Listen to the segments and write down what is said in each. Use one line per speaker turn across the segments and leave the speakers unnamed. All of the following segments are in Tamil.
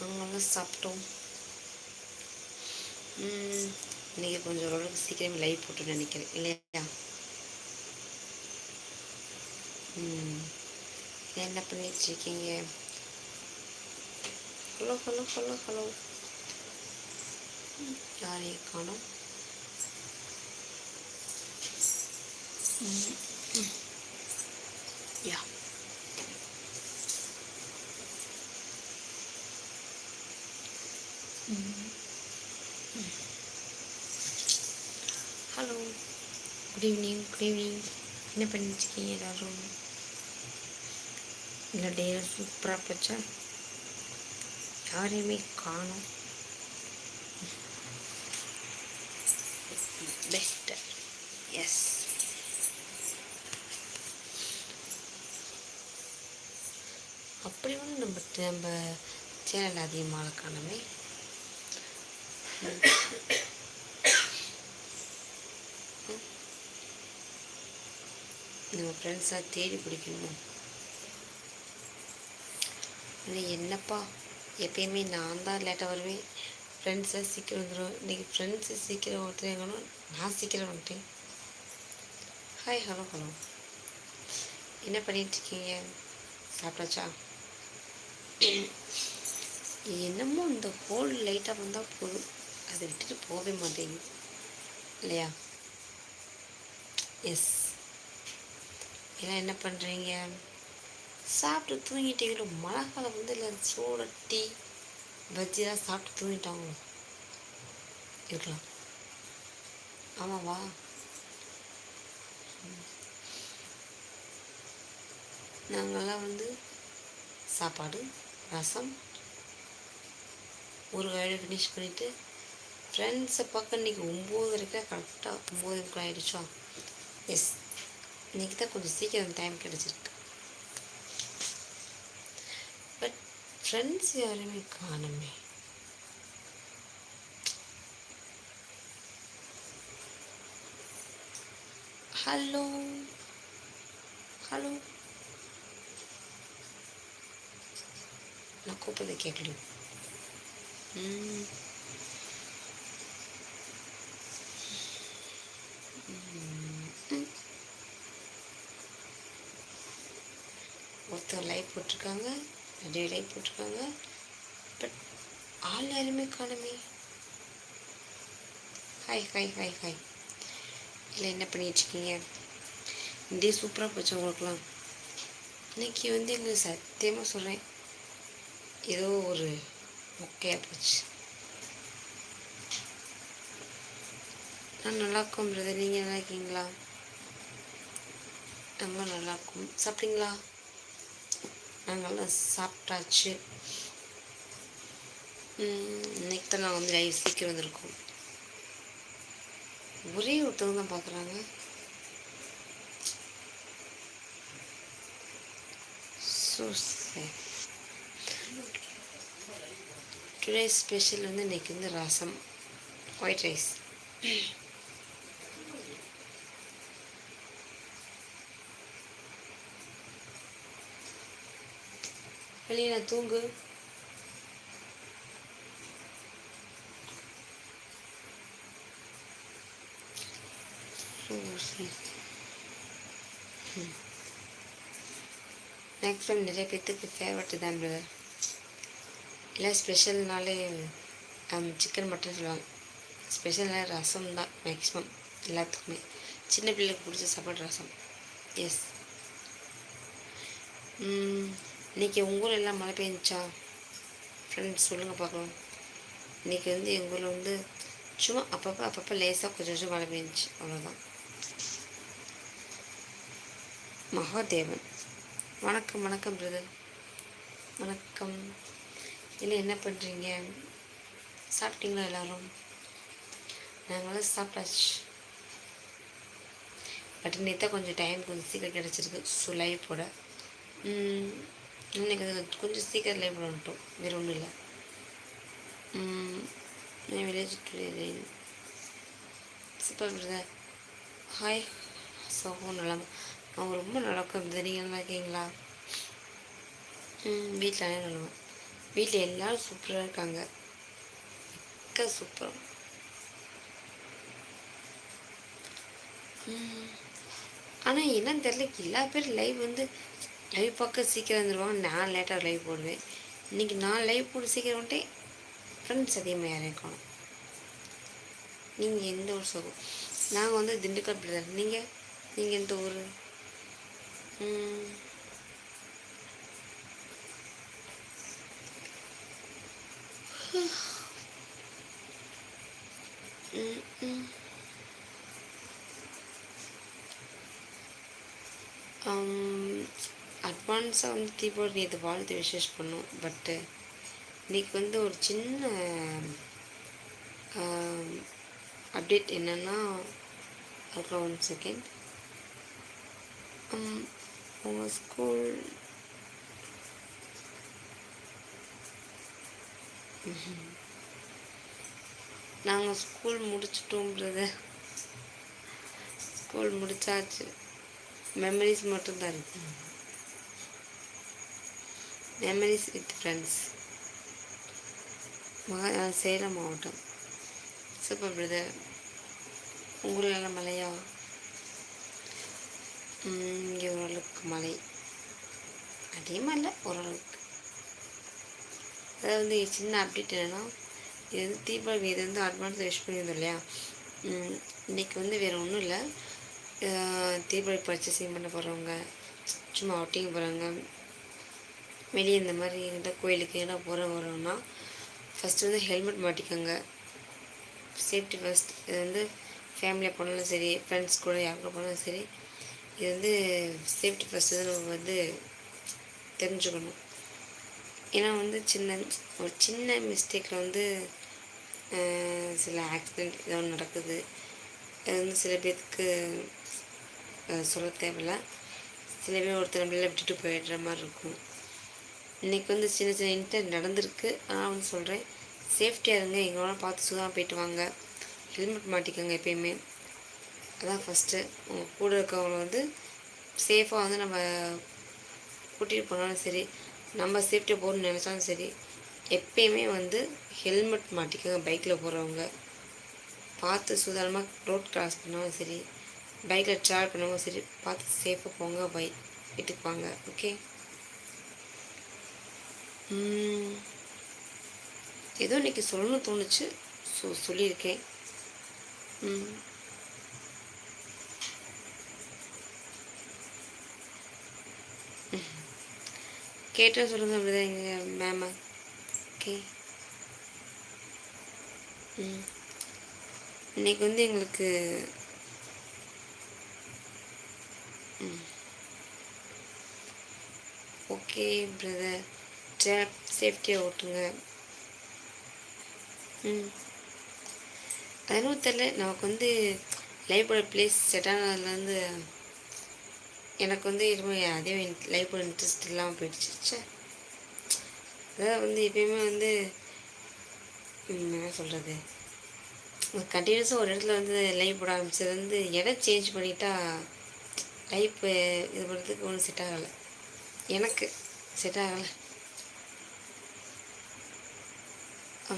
நாங்களாம் சாப்பிட்டோம். இன்றைக்கி கொஞ்சம் ஓரளவுக்கு சீக்கிரமே லைவ் போட்டு நினைக்கிறேன். இல்லையா? என்ன பண்ணிட்டு இருக்கீங்க? Hello hello hello hello. யாரையும் காணும் யா hello good evening good evening என்ன பண்ணிட்டுருக்கீங்க எல்லோரும்? இந்த டே சூப்பராக போச்சா? யாரையுமே காணும். பெஸ்ட்டு எஸ் அப்படி ஒன்று நம்ம நம்ம சேனல் அதிகமாக காணமே. நம்ம ஃப்ரெண்ட்ஸாக தேடி பிடிக்கணும்? இல்லை என்னப்பா? எப்பயுமே நான் தான் லேட்டாக வருவேன். ஃப்ரெண்ட்ஸை சீக்கிரம் வந்துடும் இன்றைக்கி ஃப்ரெண்ட்ஸு சீக்கிரம் ஒருத்தர் நான் சீக்கிரம் வந்துட்டேன். ஹாய் ஹலோ ஹலோ என்ன பண்ணிகிட்ருக்கீங்க சாப்பிட்டாச்சா? என்னமோ இந்த ஹோல் லைட்டாக வந்தால் போதும். அதை விட்டுட்டு போகவே மாட்டேங்குது. இல்லையா? எஸ் எல்லாம் என்ன பண்ணுறீங்க சாப்பிட்டு தூங்கிட்டீங்களோ மழை காலம் வந்து இல்லை சூட டீ பஜ்ஜிலாம் சாப்பிட்டு தூங்கிட்டாங்களோ இருக்கலாம். ஆமாவா நாங்கள்லாம் வந்து சாப்பாடு ரசம் ஒரு வேலை ஃபினிஷ் பண்ணிவிட்டு ஃப்ரெண்ட்ஸை பார்க்க இன்றைக்கி ஒம்பது வரைக்கும் கரெக்டாக ஒம்பது இருக்கும் ஆகிடுச்சா எஸ் இன்றைக்கி தான் கொஞ்சம் சீக்கிரம் டைம் கிடச்சிருக்கு. பட் ஃப்ரெண்ட்ஸ் யாருமே காணுமே. ஹலோ ஹலோ நான் கூப்பிட்றதை கேட்கலையும் ஒருத்தர் லைவ் போட்டிருக்காங்க நிறைய லைவ் போட்டிருக்காங்க. பட் ஆள் யாருமே காணுமே. ஹாய் ஹாய் ஹாய் ஹாய் இல்லை என்ன பண்ணிகிட்ருக்கீங்க இதே சூப்பராக போச்சு உங்களுக்குலாம் இன்றைக்கி வந்து எங்களுக்கு சத்தியமாக சொல்கிறேன் ஏதோ ஒரு மொக்கையாக போச்சு. நான் நல்லா இருக்கும் பிரதர் நீங்கள் நல்லா இருக்கீங்களா ரொம்ப நல்லா இருக்கும் சாப்பிட்டீங்களா நாங்கள்லாம் சாப்பிட்டாச்சு இன்னைக்கு தான் நான் வந்து லைவ் சீக்கிரம் வந்திருக்கோம். ஒரே ஒருத்தவங்க தான் பார்க்குறாங்க ஸோ டுடே ஸ்பெஷல் வந்து இன்றைக்கி வந்து ரசம் ஒயிட் ரைஸ் வெளியே தூங்கு. மேக்ஸிமம் நிறைய பேர்த்துக்கு ஃபேவரட் தான் பிரதர் இல்லை ஸ்பெஷல்னாலே சிக்கன் மட்டன் சொல்லுவாங்க. ஸ்பெஷல்னாலே ரசம் தான் மேக்ஸிமம் எல்லாத்துக்குமே. சின்ன பிள்ளைக்கு பிடிச்ச சாப்பாடு ரசம். எஸ் இன்றைக்கி உங்கள் ஊரில் எல்லாம் மழை பெஞ்சிச்சா ஃப்ரெண்ட்ஸ் சொல்லுங்கள் பார்க்கலாம். இன்றைக்கி வந்து எங்கள் ஊரில் வந்து சும்மா அப்பப்போ அப்பப்போ லேசாக கொஞ்சம் கொஞ்சம் மழை பெஞ்சிச்சு அவ்வளோதான் மகாதேவன். வணக்கம் வணக்கம் பிரதர் வணக்கம். இல்லை என்ன பண்ணுறீங்க சாப்பிட்டீங்களா எல்லோரும்? நாங்களாம் சாப்பிட்டாச்சு. பட் நேற்று கொஞ்சம் டைம் கொஞ்சம் சீக்கிரம் கிடச்சிருக்கு. ஸோ லைவ் போட இன்னைக்கு கொஞ்சம் சீக்கிரம் லைவ் வந்துட்டோம் வேறு ஒன்றும் இல்லை. என் village today super brother hi சோகம் நல்லா அவங்க ரொம்ப நல்லா இருக்கும் நீங்கள் நல்லா இருக்கீங்களா? ம் வீட்டில் நல்லா வீட்டில் எல்லோரும் சூப்பராக இருக்காங்க. மிக்க சூப்பர். ஆனால் என்னன்னு தெரில எல்லா பேரும் லைவ் வந்து லைவ் பார்க்க சீக்கிரம் வந்துடுவாங்க நான் லேட்டாக லைவ் போடுவேன். இன்றைக்கி நான் லைவ் போட்டு சீக்கிரம் வந்துட்டு ஃப்ரெண்ட்ஸ் அதிகமாக யாரையும் காணும். நீங்கள் எந்த ஊர் சோகம் நாங்கள் வந்து திண்டுக்கல் பிள்ளை நீங்கள் நீங்கள் எந்த ஊர்? அட்வான்ஸாக வந்து தீபாவளி நேற்று வாழ்த்து விசேஷ் பண்ணோம் பட்டு இன்றைக்கி வந்து ஒரு சின்ன அப்டேட் என்னென்னா அப்புறம் ஒன் செகண்ட் உங்கள் ஸ்கூல் நாங்கள் ஸ்கூல் முடிச்சிட்டோம் பிரதர் ஸ்கூல் முடிச்சாச்சு. மெமரிஸ் மட்டும்தான் இருக்குது மெமரிஸ் வித் ஃப்ரெண்ட்ஸ் மகா சேலம் மாவட்டம். சூப்பர் பிரதர் உங்களெல்லாம் மலையா? இங்கே ஓரளவுக்கு மலை. அதிகமாக இல்லை ஓரளவுக்கு. அதாவது வந்து சின்ன அப்டேட் என்னென்னா இது வந்து தீபாவளி இது வந்து அட்வான்ஸ் விஷ் பண்ணியிருந்தோம் இல்லையா? இன்றைக்கி வந்து வேறு ஒன்றும் இல்லை. தீபாவளி பர்ச்சேசிங் பண்ண போகிறவங்க சும்மா அவுட்டிங் போகிறாங்க வெளியே இந்த மாதிரி எந்த கோயிலுக்கு ஏன்னா போகிற வரோம்னா ஃபஸ்ட்டு வந்து ஹெல்மெட் மாட்டிக்கோங்க. சேஃப்டி ஃபஸ்ட் இது வந்து ஃபேமிலியாக போனாலும் சரி ஃப்ரெண்ட்ஸ் கூட யார் கூட போனாலும் சரி இது வந்து சேஃப்டி ஃபஸ்ட்டு தான் நம்ம வந்து தெரிஞ்சுக்கணும். ஏன்னா வந்து சின்ன ஒரு சின்ன மிஸ்டேக்கில் வந்து சில ஆக்சிடெண்ட் ஏதாவது நடக்குது. அது வந்து சில பேர்த்துக்கு சொல்ல தேவையில்ல. சில பேர் ஒருத்தர் நம்மளால விட்டுட்டு போயிடுற மாதிரி இருக்கும். இன்றைக்கி வந்து சின்ன சின்ன இன்டர் நடந்திருக்கு. ஆனால் வந்து சொல்கிறேன் சேஃப்டியாக இருங்க. எங்களோட பார்த்து சுதா போயிட்டு வாங்க. ஹெல்மெட் மாட்டிக்கோங்க எப்பயுமே. அதான் ஃபஸ்ட்டு உங்கள் கூட இருக்கவங்கள வந்து சேஃபாக வந்து நம்ம கூட்டிகிட்டு போனாலும் சரி நம்ம சேஃப்டியாக போகணும்னு நினச்சாலும் சரி எப்பயுமே வந்து ஹெல்மெட் மாட்டிக்கோங்க பைக்கில் போகிறவங்க பார்த்து சுதாரணமாக ரோட் கிராஸ் பண்ணாலும் சரி பைக்கில் ட்ராவல் பண்ணவும் சரி பார்த்து சேஃபாக போங்க பை வீட்டுக்கு வாங்க. ஓகே ஏதோ இன்றைக்கி சொல்லணும்னு தோணுச்சு. ஸோ சொல்லியிருக்கேன். ம். கேட்டால் சொல்லுங்கள் அப்படிதான் எங்கள் மேமா ஓகே. ம். இன்றைக்கி வந்து எங்களுக்கு ஓகே பிரதர் சேஃப்டியாக ஓட்டுங்க. ம். அதுவும் தெரில நமக்கு வந்து லைஃபோட பிளேஸ் செட் ஆனதுலேருந்து எனக்கு வந்து எதுவுமே அதே லைஃபோட இன்ட்ரெஸ்ட் இல்லாமல் போயிடுச்சு. அதாவது வந்து எப்பயுமே வந்து என்ன சொல்கிறது கண்டினியூஸாக ஒரு இடத்துல வந்து லைஃப் போட ஆரம்பிச்சது வந்து இடம் சேஞ்ச் பண்ணிட்டா லைஃப் இது பண்ணுறதுக்கு ஒன்றும் செட் ஆகலை. எனக்கு செட் ஆகலை. இன்றைக்கி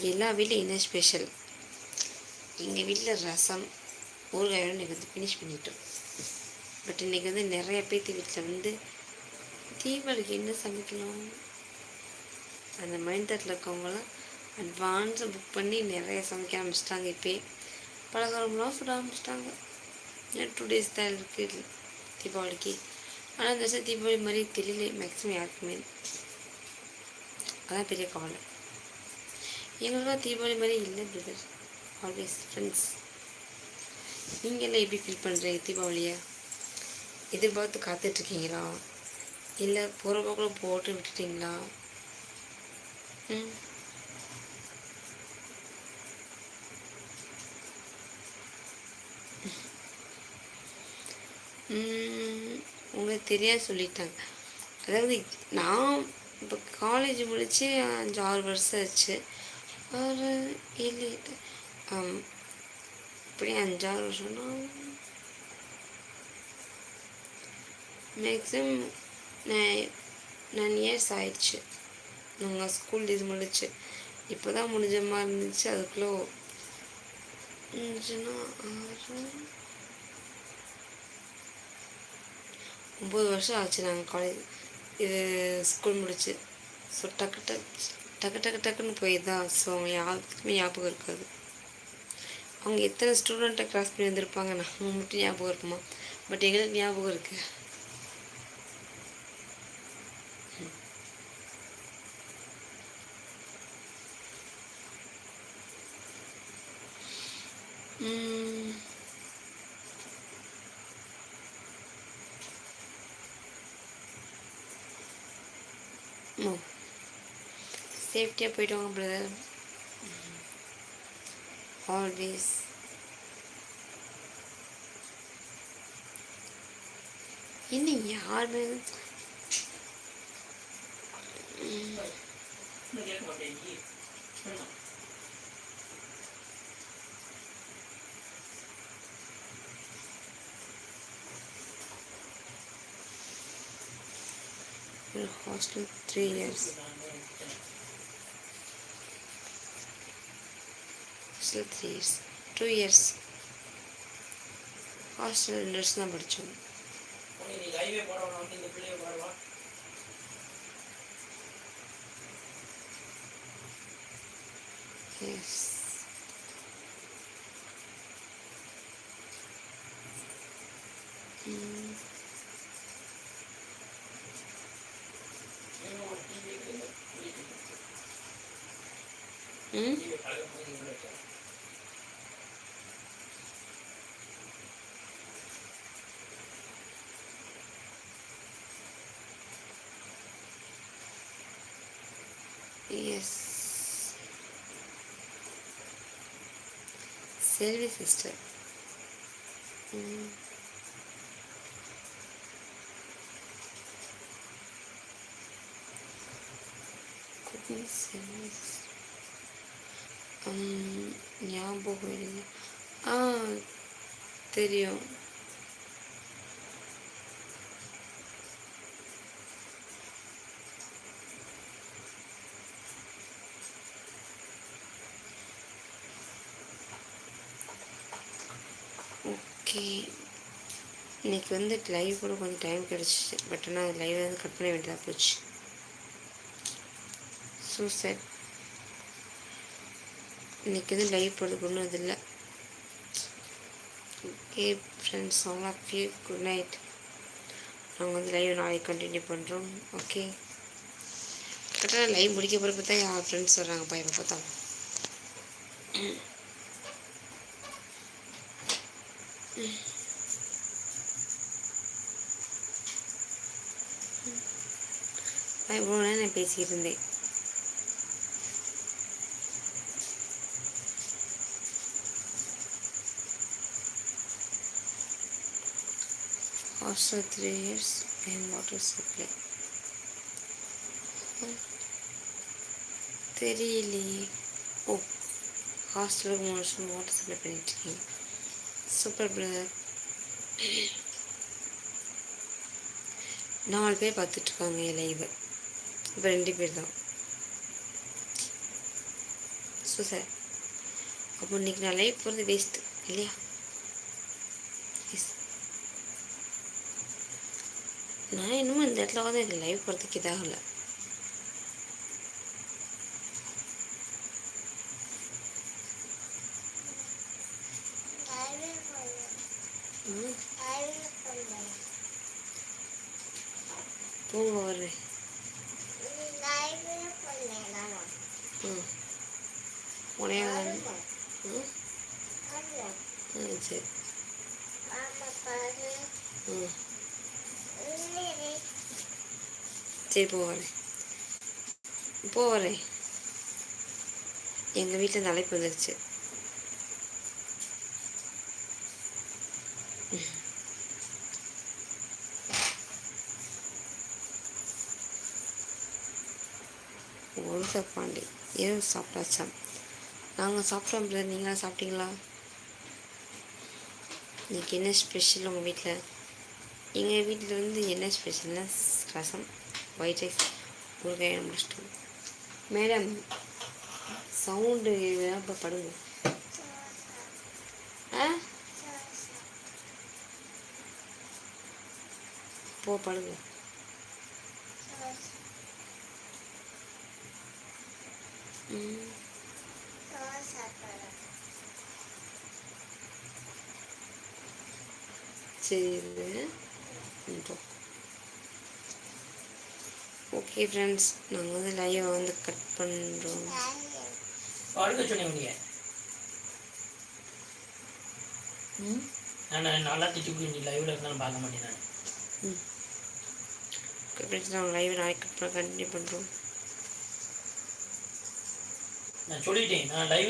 எல்லா வீட்லையும் என்ன ஸ்பெஷல் எங்கள் வீட்டில் ரசம் ஊறுகாயோடு இன்றைக்கி வந்து ஃபினிஷ் பண்ணிட்டோம். பட் இன்றைக்கி வந்து நிறைய பேர்த்து வீட்டில் வந்து தீபாவளிக்கு என்ன சமைக்கணும்? அந்த மைண்ட் தாட்டில் இருக்கவங்களாம் அட்வான்ஸாக புக் பண்ணி நிறைய சமைக்க ஆரம்பிச்சிட்டாங்க இப்போயே. பலகாரம்லாம் சுட ஆரம்பிச்சிட்டாங்க. இன்னும் டூ டேஸ் தான் இருக்குது தீபாவளிக்கு. ஆனால் இந்த வருஷம் தீபாவளி மாதிரி தெரியல மேக்ஸிமம் யாருக்குமே. அதான் பெரிய கவலை. எங்களுக்கும் தீபாவளி மாதிரி இல்லை பிரதர் ஆல்வேஸ் ஃப்ரெண்ட்ஸ் நீங்கள் எல்லாம் எப்படி ஃபீல் பண்ணுறீங்க தீபாவளியை? எதிர்பார்த்து காத்துட்ருக்கீங்களா? இல்லை போகிற போக்கில் போட்டு விட்டுட்டிங்களா? ம். உங்களுக்கு தெரியாது சொல்லிட்டாங்க. அதாவது நான் இப்போ காலேஜ் முடித்து அஞ்சு ஆறு வருஷம் ஆச்சு. ஒரு ஏழு எப்படி அஞ்சாறு வருஷம்னா மேக்ஸிமம் நைன் இயர்ஸ் ஆயிடுச்சு. நாங்கள் ஸ்கூல் இது முடிச்சு. இப்போ தான் முடிஞ்ச மாதிரி இருந்துச்சு. அதுக்குள்ளே முடிஞ்சுன்னா ஆறு ஒம்பது வருஷம் ஆச்சு நாங்கள் காலேஜ் இது ஸ்கூல் முடிச்சு. ஸோ டக்கு டக்கு டக்கு டக்கு டக்குன்னு போயிடுதான் ஸோ அவங்க யாருக்குமே ஞாபகம் இருக்காது. அவங்க எத்தனை ஸ்டூடெண்ட்டை கிராஸ் பண்ணி வந்திருப்பாங்க நாங்கள் மட்டும் ஞாபகம் இருக்குமா? பட் எங்களுக்கு ஞாபகம் இருக்குது ம். ஓ சேஃப்டியாக போயிட்டு வாங்க பிரதர் ஆல்வேஸ் என்ன யாருமே? Hostel three years hostel three years two years hostel ரெண்டு வருஷம் தான் படித்தோம்
நீ லைவே போடணும் வந்து இந்த பிள்ளைய பாடுவா
எஸ் ம்
டிவி பழக போய்
எஸ் செல்வி சிஸ்டர் ஞாபகம் இல்லை ஆ தெரியும். ஓகே இன்னைக்கு வந்து லைவ் கூட கொஞ்சம் டைம் கிடச்சிச்சு. பட் ஆனால் லைவ் வந்து கட் பண்ண வேண்டியதாக போச்சு. ஸோ சார் இன்னைக்கு வந்து லைவ் போடுறதுக்கு ஒன்றும் இது இல்லை. Okay friends all of you good night நாங்கள் வந்து லைவ் நாளைக்கு கண்டினியூ பண்ணுறோம் ஓகே கரெக்டாக லைவ் முடிக்க பிறகு தான் என் ஃப்ரெண்ட்ஸ் வர்றாங்கப்பா இப்போ பார்த்தா நான் இவ்வளோ நேரம் நான் பேசிக்கிட்டு இருந்தேன் also three years and water supply. தெரியலையே ஓ ஹாஸ்டலுக்கு மூணு வருஷம் வாட்டர் சப்ளை பண்ணிட்டுருக்கீங்க சூப்பர் பிரதர் நாலு பேர் பார்த்துட்ருக்காங்க என் லைவை இப்போ ரெண்டு பேர் தான். ஸோ சார் அப்போ இன்னைக்கு நான் லைவ் போகிறது வேஸ்ட்டு இல்லையா? எஸ் நான் இன்னமும் இந்த இடத்துல வந்து எனக்கு லைவ் போகிறதுக்கு இதாகலை ம் போங்க வர்றேன். ம். சரி. ம். சரி போ வரேன் போ வரேன் எங்கள் வீட்டில் அழைப்பு வந்துருச்சு. ஒழுங்க பாண்டி இரவு சாப்பிட்டாச்சா? நாங்கள் சாப்பிட்டோம் பிரதர் நீங்களாம் சாப்பிட்டீங்களா? இன்னைக்கு என்ன ஸ்பெஷல் உங்கள் வீட்டில் எங்கள் வீட்டில் வந்து என்ன ஸ்பெஷல்னால் ரசம் ஒயிட் ரைஸ் ஊறுகாய் முடிச்சிட்டோம். மேடம் சவுண்டு இப்போ படுங்க. ஆ? போ படுங்க. சரி. ஓகே ஃப்ரெண்ட்ஸ் நாங்கள் வந்து லைவை வந்து கட் பண்ணுறோம்
நான் நல்லா திட்டி நீ லைவ்ல இருந்தாலும் பார்க்க மாட்டேன்
ஓகே ஃப்ரெண்ட்ஸ் நாங்கள் லைவை நாளைக்கு கட் பண்ண கண்டினியூ பண்ணுறோம்
நான் சொல்லிட்டேன். நான் லைவ்